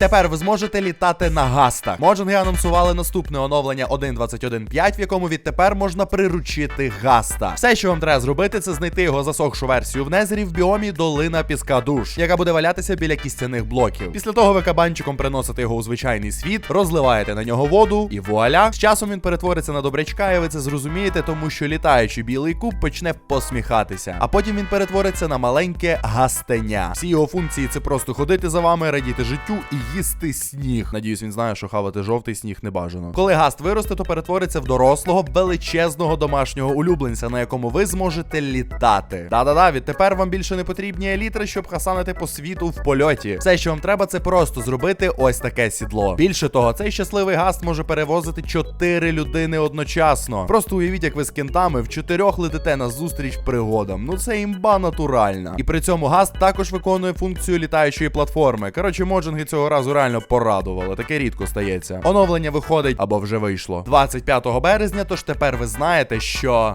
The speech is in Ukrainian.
Тепер ви зможете літати на гастах. Моджинги анонсували наступне оновлення 1.21.5, в якому відтепер можна приручити гаста. Все, що вам треба зробити, це знайти його засохшу версію в Незері в біомі долина піска душ, яка буде валятися біля кістяних блоків. Після того ви кабанчиком приносите його у звичайний світ, розливаєте на нього воду, і вуаля. З часом він перетвориться на добрячка, і ви це зрозумієте, тому що літаючий білий куб почне посміхатися. А потім він перетвориться на маленьке гастеня. Всі його функції це просто ходити за вами, радіти життю і їсти сніг. Надіюсь, він знає, що хавати жовтий сніг не бажано. Коли гаст виросте, то перетвориться в дорослого величезного домашнього улюбленця, на якому ви зможете літати. Да-да-да, відтепер вам більше не потрібні елітри, щоб хасанити по світу в польоті. Все, що вам треба, це просто зробити ось таке сідло. Більше того, цей щасливий гаст може перевозити 4 людини одночасно. Просто уявіть, як ви з кентами в чотирьох летите на зустріч пригодам. Ну це імба натуральна. І при цьому гаст також виконує функцію літаючої платформи. Коротше, моджинги цього разу реально порадували. Таке рідко стається. Оновлення виходить або вже вийшло 25 березня. Тож тепер ви знаєте, що